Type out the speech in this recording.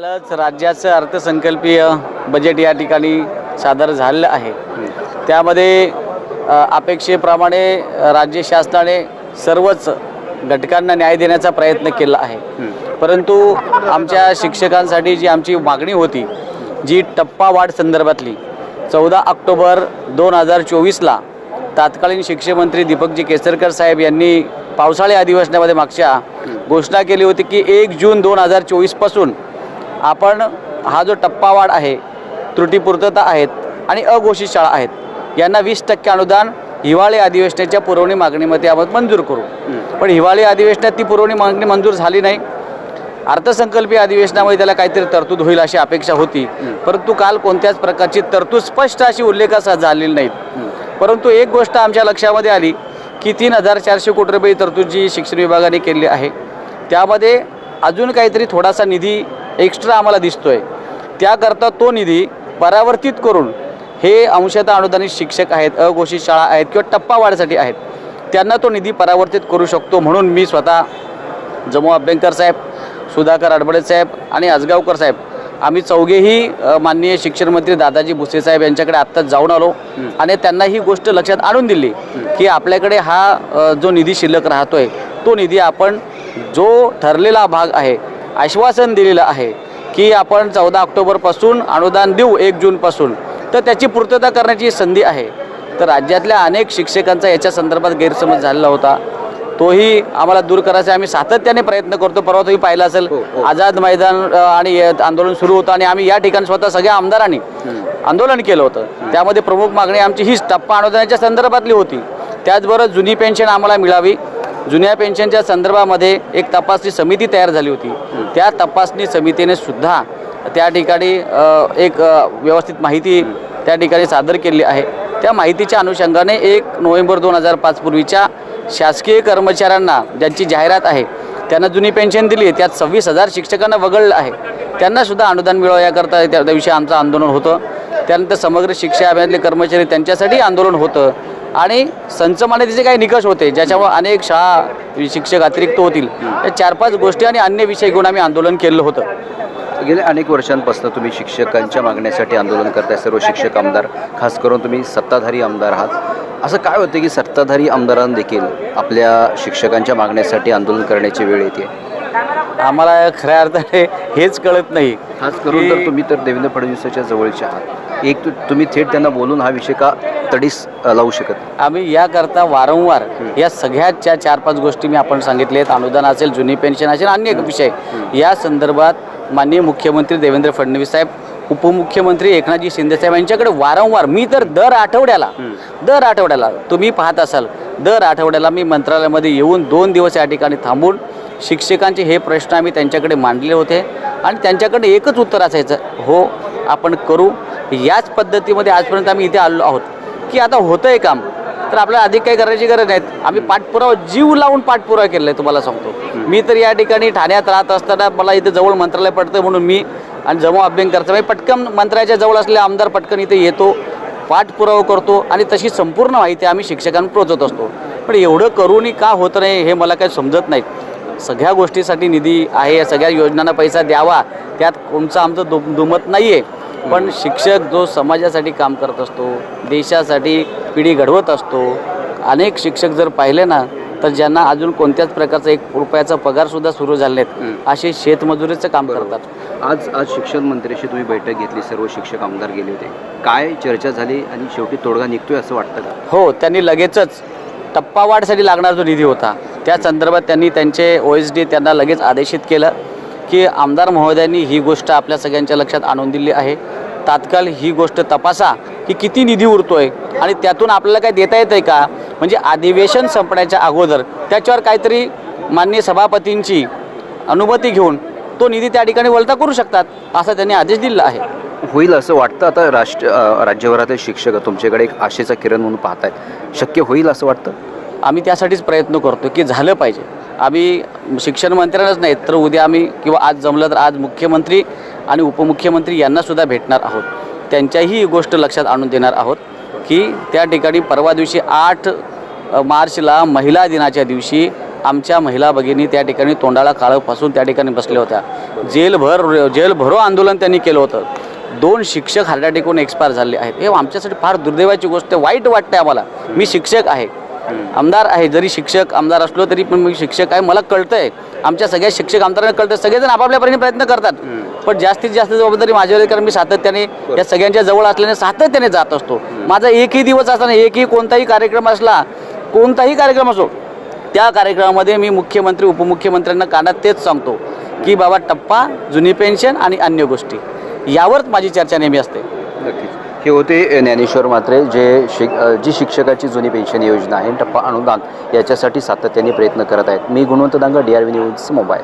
कालच राज्याचं अर्थसंकल्पीय बजेट या ठिकाणी सादर झालेलं आहे. त्यामध्ये अपेक्षेप्रमाणे राज्य शासनाने सर्वच घटकांना न्याय देण्याचा प्रयत्न केला आहे. परंतु आमच्या शिक्षकांसाठी जी आमची मागणी होती जी टप्पावाढ संदर्भातली चौदा ऑक्टोबर दोन हजार चोवीसला तात्कालीन शिक्षणमंत्री दीपकजी केसरकर साहेब यांनी पावसाळी अधिवेशनामध्ये मागच्या घोषणा केली होती की एक जून दोन हजार चोवीसपासून आपण हा जो टप्पावाढ आहे त्रुटीपूर्तता आहेत आणि अघोषित शाळा आहेत यांना वीस टक्के अनुदान हिवाळी अधिवेशनाच्या पुरवणी मागणीमध्ये आपण मंजूर करू. पण हिवाळी अधिवेशनात ती पुरवणी मागणी मंजूर झाली नाही. अर्थसंकल्पीय अधिवेशनामध्ये त्याला काहीतरी तरतूद होईल अशी अपेक्षा होती. परंतु काल कोणत्याच प्रकारची तरतूद स्पष्ट अशी उल्लेखास झालेली नाहीत. परंतु एक गोष्ट आमच्या लक्षामध्ये आली की तीन हजार चारशे कोटी रुपये तरतूद जी शिक्षण विभागाने केली आहे त्यामध्ये अजून काहीतरी थोडासा निधी एक्स्ट्रा आम्हाला दिसतोय. त्याकरता तो निधी परावर्तित करून हे अंशतः अनुदानित शिक्षक आहेत अघोषित शाळा आहेत किंवा टप्पावाढीसाठी आहेत त्यांना तो निधी परावर्तित करू शकतो म्हणून मी स्वतः जमू अभ्यंकर साहेब सुधाकर अडबडे साहेब आणि आजगावकर साहेब आम्ही चौघेही माननीय शिक्षण मंत्री दादाजी भुसे साहेब यांच्याकडे आत्ताच जाऊन आलो आणि त्यांना ही गोष्ट लक्षात आणून दिली की आपल्याकडे हा जो निधी शिल्लक राहतोय तो निधी आपण जो ठरलेला भाग आहे आश्वासन दिलेलं आहे की आपण चौदा ऑक्टोबरपासून अनुदान देऊ एक जूनपासून. तर त्याची पूर्तता करण्याची संधी आहे. तर राज्यातल्या अनेक शिक्षकांचा याच्या संदर्भात गैरसमज झालेला होता. तोही आम्हाला दूर करायचा आम्ही सातत्याने प्रयत्न करतो. परवा तुम्ही पाहिला असेल आझाद मैदान आणि हे आंदोलन सुरू होतं आणि आम्ही या ठिकाणी स्वतः सगळ्या आमदारांनी आंदोलन केलं होतं. त्यामध्ये प्रमुख मागणी आमची हीच टप्पा अनुदानाच्या संदर्भातली होती. त्याचबरोबर जुनी पेन्शन आम्हाला मिळावी. जुन्या पेन्शनच्या संदर्भामध्ये एक तपासणी समिती तयार झाली होती. त्या तपासणी समितीने सुद्धा त्या ठिकाणी एक व्यवस्थित माहिती त्या ठिकाणी सादर केली आहे. त्या माहितीच्या अनुषंगाने एक नोव्हेंबर दोन हजार पाच पूर्वीच्या शासकीय कर्मचाऱ्यांना ज्यांची जाहिरात आहे त्यांना जुनी पेन्शन दिली आहे. त्यात सव्वीस हजार शिक्षकांना वगळलं आहे. त्यांनासुद्धा अनुदान मिळावं याकरता त्या दिवशी आमचं आंदोलन होतं. त्यानंतर समग्र शिक्षा अभियानातले कर्मचारी त्यांच्यासाठी आंदोलन होतं. आणि संच मान्यतेचे काही निकष होते ज्याच्यामुळे अनेक शाळा शिक्षक अतिरिक्त होतील. या चार पाच गोष्टी आणि अन्य विषय घेऊन आम्ही आंदोलन केलं होतं. गेल्या अनेक वर्षांपासून तुम्ही शिक्षकांच्या मागण्यासाठी आंदोलन करताय सर्व शिक्षक आमदार खास करून तुम्ही सत्ताधारी आमदार आहात. असं काय होतं की सत्ताधारी आमदारांना देखील आपल्या शिक्षकांच्या मागण्यासाठी आंदोलन करण्याची वेळ येते? आम्हाला खऱ्या अर्थाने हेच कळत नाही खास करून तर तुम्ही तर देवेंद्र फडणवीसाच्या जवळचे आहात. एक तुम्ही थेट त्यांना बोलून हा विषय का तडीस लावू शकत? आम्ही याकरता वारंवार या सगळ्याच्या चार पाच गोष्टी मी आपण सांगितले आहेत अनुदान असेल जुनी पेन्शन असेल अन्य विषय. या संदर्भात माननीय मुख्यमंत्री देवेंद्र फडणवीस साहेब उपमुख्यमंत्री एकनाथजी शिंदे साहेब यांच्याकडे वारंवार मी तर दर आठवड्याला दर आठवड्याला तुम्ही पाहत असाल दर आठवड्याला मी मंत्रालयामध्ये येऊन दोन दिवस या ठिकाणी थांबून शिक्षकांचे हे प्रश्न आम्ही त्यांच्याकडे मांडले होते आणि त्यांच्याकडे एकच उत्तर असायचं हो आपण करू. याच पद्धतीमध्ये आजपर्यंत आम्ही इथे आलो आहोत. की आता होतं आहे काम तर आपल्याला अधिक काही करायची गरज नाही. आम्ही पाठपुरावा जीव लावून पाठपुरावा केला आहे तुम्हाला सांगतो. मी तर या ठिकाणी ठाण्यात राहत असताना मला इथे जवळ मंत्रालय पडतं म्हणून मी आणि जमा अभ्यंकरचा मी पटकन मंत्र्याच्या जवळ असलेला आमदार पटकन इथे येतो पाठपुरावा करतो आणि तशी संपूर्ण माहिती आम्ही शिक्षकांना पोहोचत असतो. पण एवढं करूनही का होत नाही हे मला काही समजत नाही. सगळ्या गोष्टीसाठी निधी आहे या सगळ्या योजनांना पैसा द्यावा त्यात कोणचं आमचं दु दुमत नाही आहे पण शिक्षक जो समाजासाठी काम करत असतो देशासाठी पिढी घडवत असतो अनेक शिक्षक जर पाहिले ना तर ज्यांना अजून कोणत्याच प्रकारचा एक रुपयाचा पगारसुद्धा सुरू झाले नाहीत असे शेतमजुरीचं काम करतात. आज आज शिक्षण मंत्र्याशी तुम्ही बैठक घेतली सर्व शिक्षक आमदार गेले होते. काय चर्चा झाली आणि शेवटी तोडगा निघतोय असं वाटतं का? हो त्यांनी लगेचच टप्पावाढसाठी लागणारा जो निधी होता त्या संदर्भात त्यांनी त्यांचे ओ एस डी त्यांना लगेच आदेशित केलं की आमदार महोदयांनी ही गोष्ट आपल्या सगळ्यांच्या लक्षात आणून दिली आहे. तात्काळ ही गोष्ट तपासा की किती निधी उरतो आहे आणि त्यातून आपल्याला काय देता येतं आहे का? म्हणजे अधिवेशन संपण्याच्या अगोदर त्याच्यावर काहीतरी माननीय सभापतींची अनुमती घेऊन तो निधी त्या ठिकाणी वलता करू शकतात असा त्यांनी आदेश दिला आहे. होईल असं वाटतं? आता राष्ट्र राज्यभरातील शिक्षक तुमच्याकडे एक आशेचा किरण म्हणून पाहतायत. शक्य होईल असं वाटतं? आम्ही त्यासाठीच प्रयत्न करतो की झालं पाहिजे. आम्ही शिक्षण मंत्र्यांनाच नाही तर उद्या आम्ही किंवा आज जमलं तर आज मुख्यमंत्री आणि उपमुख्यमंत्री यांनासुद्धा भेटणार आहोत. त्यांच्याही ही गोष्ट लक्षात आणून देणार आहोत की त्या ठिकाणी परवा दिवशी आठ मार्चला महिला दिनाच्या दिवशी आमच्या महिला भगिनी त्या ठिकाणी तोंडाला काळं फासून त्या ठिकाणी बसल्या होत्या. जेलभर जेलभरो आंदोलन त्यांनी केलं होतं. दोन शिक्षक हार्ट अटॅक एक्सपायर झाले आहेत. हे आमच्यासाठी फार दुर्दैवाची गोष्ट आहे. वाईट वाटते आम्हाला. मी शिक्षक आहे. आमदार आहे जरी शिक्षक आमदार असलो तरी पण मी शिक्षक आहे मला कळतंय. आमच्या सगळ्या शिक्षक आमदारांना कळतं सगळेजण आपापल्या परीने प्रयत्न करतात. पण जास्तीत जास्त जबाबदारी माझ्यावर आहे, कारण मी सातत्याने या सगळ्यांच्या जवळ असल्याने सातत्याने जात असतो. माझा एकही दिवस असताना एकही कोणताही कार्यक्रम असला कोणताही कार्यक्रम असो त्या कार्यक्रमामध्ये मी मुख्यमंत्री उपमुख्यमंत्र्यांना कानात तेच सांगतो की बाबा टप्पा जुनी पेन्शन आणि अन्य गोष्टी. यावरच माझी चर्चा नेहमी असते. नक्कीच. हे होते ज्ञानेश्वर मात्रे जे शिक जी शिक्षकाची जुनी पेन्शन योजना आहे टप्पा अनुदान याच्यासाठी सातत्याने प्रयत्न करत आहेत. मी Gunwant Danga D R V news mobile